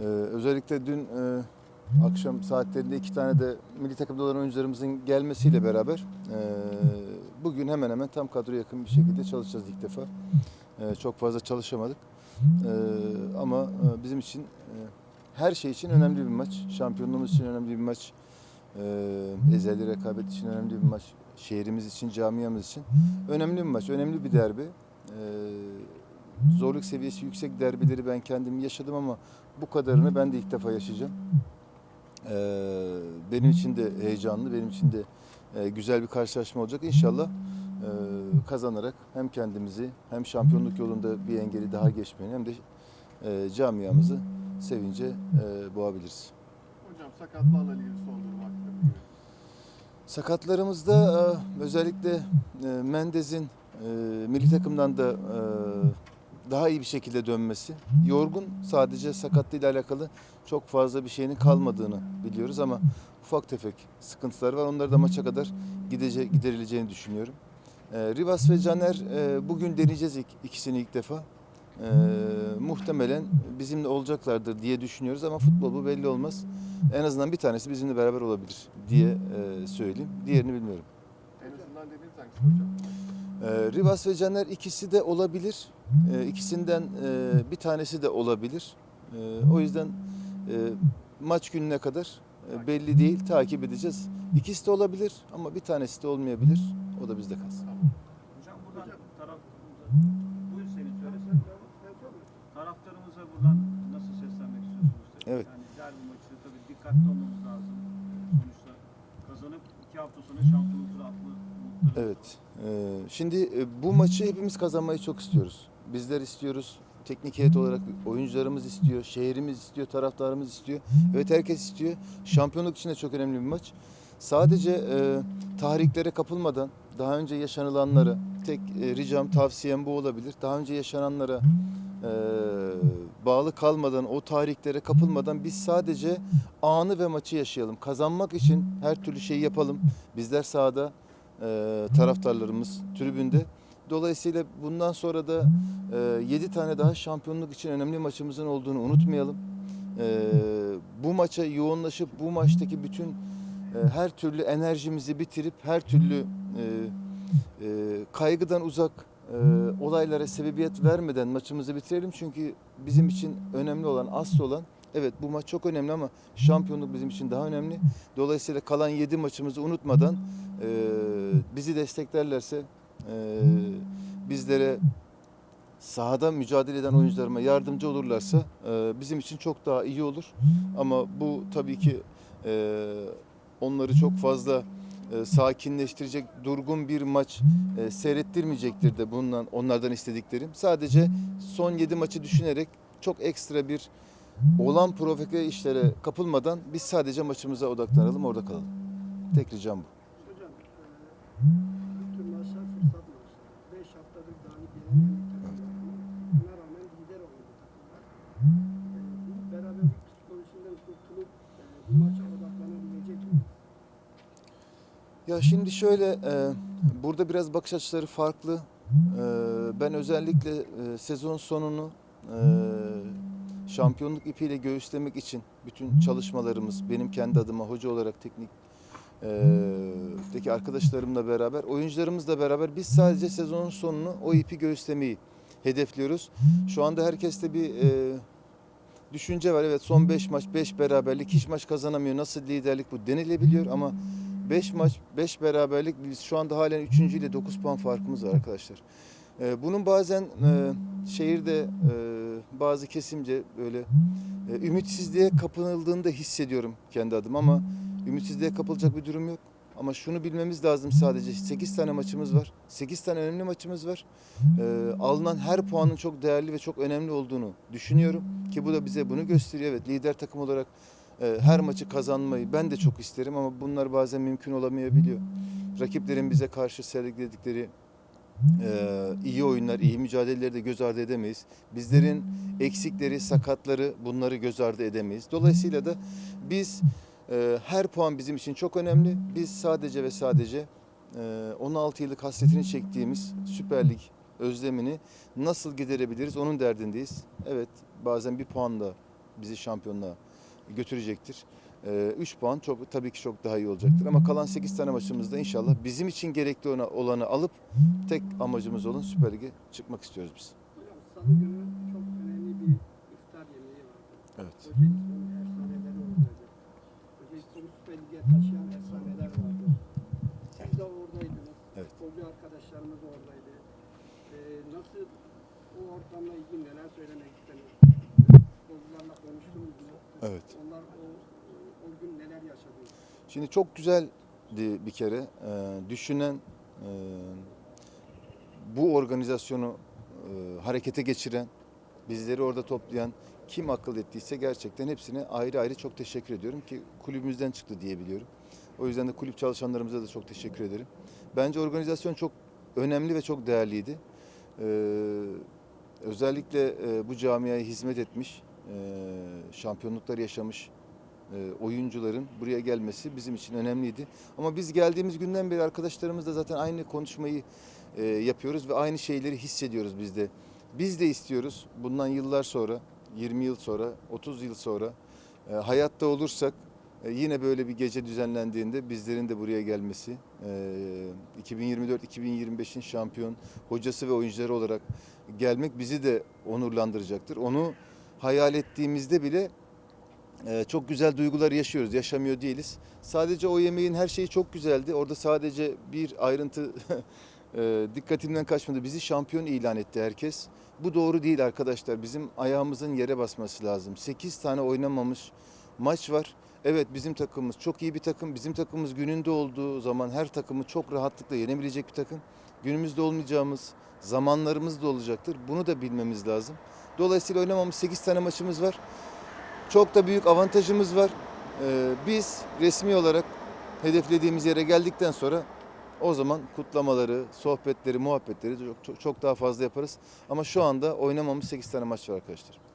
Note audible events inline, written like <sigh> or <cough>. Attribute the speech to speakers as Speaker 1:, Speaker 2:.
Speaker 1: Ee, özellikle dün e, akşam saatlerinde iki tane de milli takımda olan oyuncularımızın gelmesiyle beraber e, bugün hemen hemen tam kadroya yakın bir şekilde çalışacağız ilk defa. E, çok fazla çalışamadık. E, ama e, bizim için e, her şey için önemli bir maç. Şampiyonluğumuz için önemli bir maç. E, ezeli rekabet için önemli bir maç. Şehrimiz için, camiamız için önemli bir maç, önemli bir derbi. E, zorluk seviyesi yüksek derbileri ben kendim yaşadım ama bu kadarını ben de ilk defa yaşayacağım. Ee, benim için de heyecanlı, benim için de e, güzel bir karşılaşma olacak. İnşallah e, kazanarak hem kendimizi hem şampiyonluk yolunda bir engeli daha geçmeyi hem de e, camiamızı sevince e, boğabiliriz.
Speaker 2: Hocam sakatlarla ilgili son durum hakkında.
Speaker 1: Sakatlarımızda e, özellikle e, Mendez'in e, milli takımdan da e, daha iyi bir şekilde dönmesi. Yorgun sadece sakatlığıyla alakalı çok fazla bir şeyinin kalmadığını biliyoruz ama ufak tefek sıkıntılar var. Onları da maça kadar gidece, giderileceğini düşünüyorum. E, Rivas ve Caner e, bugün deneyeceğiz ilk, ikisini ilk defa. E, muhtemelen bizimle olacaklardır diye düşünüyoruz ama futbol bu belli olmaz. En azından bir tanesi bizimle beraber olabilir diye e, söyleyeyim. Diğerini bilmiyorum.
Speaker 2: Azından dediğiniz hangisi hocam?
Speaker 1: E, Rivas ve Caner ikisi de olabilir. E, ikisinden e, bir tanesi de olabilir. E, o yüzden e, maç gününe kadar e, belli değil. Takip edeceğiz. İkisi de olabilir ama bir tanesi de olmayabilir. O da bizde kalsın.
Speaker 3: Hocam buradan taraftarımıza, buyur senin söylesen. Taraftarımıza buradan nasıl seslenmek istiyorsunuz?
Speaker 1: Evet.
Speaker 3: Yani derbi maçı tabii dikkatli olmamız lazım. Sonuçta kazanıp iki hafta sonra şampiyonluk turu atma umutları
Speaker 1: Evet. Ee, şimdi e, bu maçı hepimiz kazanmayı çok istiyoruz. Bizler istiyoruz. Teknik heyet olarak oyuncularımız istiyor, şehrimiz istiyor, taraftarımız istiyor. Evet herkes istiyor. Şampiyonluk için de çok önemli bir maç. Sadece e, tahriklere kapılmadan daha önce yaşanılanları tek e, ricam tavsiyem bu olabilir. Daha önce yaşananlara e, bağlı kalmadan o tahriklere kapılmadan biz sadece anı ve maçı yaşayalım. Kazanmak için her türlü şeyi yapalım. Bizler sahada e, taraftarlarımız tribünde. Dolayısıyla bundan sonra da e, 7 tane daha şampiyonluk için önemli maçımızın olduğunu unutmayalım. E, bu maça yoğunlaşıp bu maçtaki bütün e, her türlü enerjimizi bitirip her türlü e, e, kaygıdan uzak e, olaylara sebebiyet vermeden maçımızı bitirelim. Çünkü bizim için önemli olan, asıl olan evet bu maç çok önemli ama şampiyonluk bizim için daha önemli. Dolayısıyla kalan 7 maçımızı unutmadan e, bizi desteklerlerse e, bizlere sahada mücadele eden oyuncularıma yardımcı olurlarsa e, bizim için çok daha iyi olur. Ama bu tabii ki e, onları çok fazla e, sakinleştirecek durgun bir maç e, seyrettirmeyecektir de bundan onlardan istediklerim. Sadece son 7 maçı düşünerek çok ekstra bir olan provoke işlere kapılmadan biz sadece maçımıza odaklanalım, orada kalalım. Tek ricam bu.
Speaker 4: Hocam, eee, bu tür maçlar fırsat maçları. 5 haftadır galip gelemeyen bir takım var ama buna rağmen lider olan bir takım var. Eee, bu beraberlik psikolojisinden kurtulup eee, bu maça odaklanabilecek mi?
Speaker 1: Ya şimdi şöyle e, burada biraz bakış açıları farklı. E, ben özellikle e, sezon sonunu e, şampiyonluk ipiyle göğüslemek için bütün çalışmalarımız benim kendi adıma hoca olarak teknik deki arkadaşlarımla beraber oyuncularımızla beraber biz sadece sezonun sonunu o ipi göğüslemeyi hedefliyoruz. Şu anda herkeste bir e, düşünce var. Evet son 5 maç 5 beraberlik hiç maç kazanamıyor. Nasıl liderlik bu denilebiliyor ama 5 maç 5 beraberlik biz şu anda halen 3. ile 9 puan farkımız var arkadaşlar. Ee, bunun bazen e, şehirde e, bazı kesimce böyle e, ümitsizliğe kapınıldığını da hissediyorum kendi adım ama ümitsizliğe kapılacak bir durum yok. Ama şunu bilmemiz lazım sadece 8 tane maçımız var. 8 tane önemli maçımız var. Ee, alınan her puanın çok değerli ve çok önemli olduğunu düşünüyorum. Ki bu da bize bunu gösteriyor. Evet lider takım olarak her maçı kazanmayı ben de çok isterim ama bunlar bazen mümkün olamayabiliyor. Rakiplerin bize karşı sergiledikleri e, iyi oyunlar, iyi mücadeleleri de göz ardı edemeyiz. Bizlerin eksikleri, sakatları bunları göz ardı edemeyiz. Dolayısıyla da biz e, her puan bizim için çok önemli. Biz sadece ve sadece e, 16 yıllık hasretini çektiğimiz Süper Lig özlemini nasıl giderebiliriz onun derdindeyiz. Evet bazen bir puanla bizi şampiyonluğa götürecektir. 3 puan çok tabii ki çok daha iyi olacaktır ama kalan 8 tane maçımızda inşallah bizim için gerekli olanı alıp tek amacımız olan Süper Lig'e çıkmak istiyoruz biz.
Speaker 4: Hocam salı günü çok önemli bir iftar yemeği vardı.
Speaker 1: Evet.
Speaker 4: İslam'ın efsaneleri oradaydı. İslam'ı Süper Lig'e taşıyan efsaneler vardı. Siz de oradaydınız.
Speaker 1: Evet.
Speaker 4: Hoca arkadaşlarımız oradaydı. Ee, nasıl o ortamla ilgili neler söylemek istediniz? Futbolcularla konuştunuz mu?
Speaker 1: Evet.
Speaker 4: Onlar o, o gün neler yaşadı?
Speaker 1: Şimdi çok güzeldi bir kere. Ee, düşünen, e, bu organizasyonu e, harekete geçiren, bizleri orada toplayan kim akıl ettiyse gerçekten hepsine ayrı ayrı çok teşekkür ediyorum ki kulübümüzden çıktı diye biliyorum. O yüzden de kulüp çalışanlarımıza da çok teşekkür ederim. Bence organizasyon çok önemli ve çok değerliydi. Ee, özellikle e, bu camiaya hizmet etmiş, e, şampiyonluklar yaşamış e, oyuncuların buraya gelmesi bizim için önemliydi. Ama biz geldiğimiz günden beri arkadaşlarımızla zaten aynı konuşmayı e, yapıyoruz ve aynı şeyleri hissediyoruz biz de. Biz de istiyoruz bundan yıllar sonra, 20 yıl sonra, 30 yıl sonra e, hayatta olursak e, yine böyle bir gece düzenlendiğinde bizlerin de buraya gelmesi, e, 2024-2025'in şampiyon hocası ve oyuncuları olarak gelmek bizi de onurlandıracaktır. Onu hayal ettiğimizde bile ee, çok güzel duygular yaşıyoruz, yaşamıyor değiliz. Sadece o yemeğin her şeyi çok güzeldi. Orada sadece bir ayrıntı <laughs> e, dikkatimden kaçmadı. Bizi şampiyon ilan etti herkes. Bu doğru değil arkadaşlar. Bizim ayağımızın yere basması lazım. 8 tane oynamamış maç var. Evet bizim takımımız çok iyi bir takım. Bizim takımımız gününde olduğu zaman her takımı çok rahatlıkla yenebilecek bir takım. Günümüzde olmayacağımız zamanlarımız da olacaktır. Bunu da bilmemiz lazım. Dolayısıyla oynamamış 8 tane maçımız var. Çok da büyük avantajımız var. Ee, biz resmi olarak hedeflediğimiz yere geldikten sonra o zaman kutlamaları, sohbetleri, muhabbetleri çok, çok, daha fazla yaparız. Ama şu anda oynamamız 8 tane maç var arkadaşlar.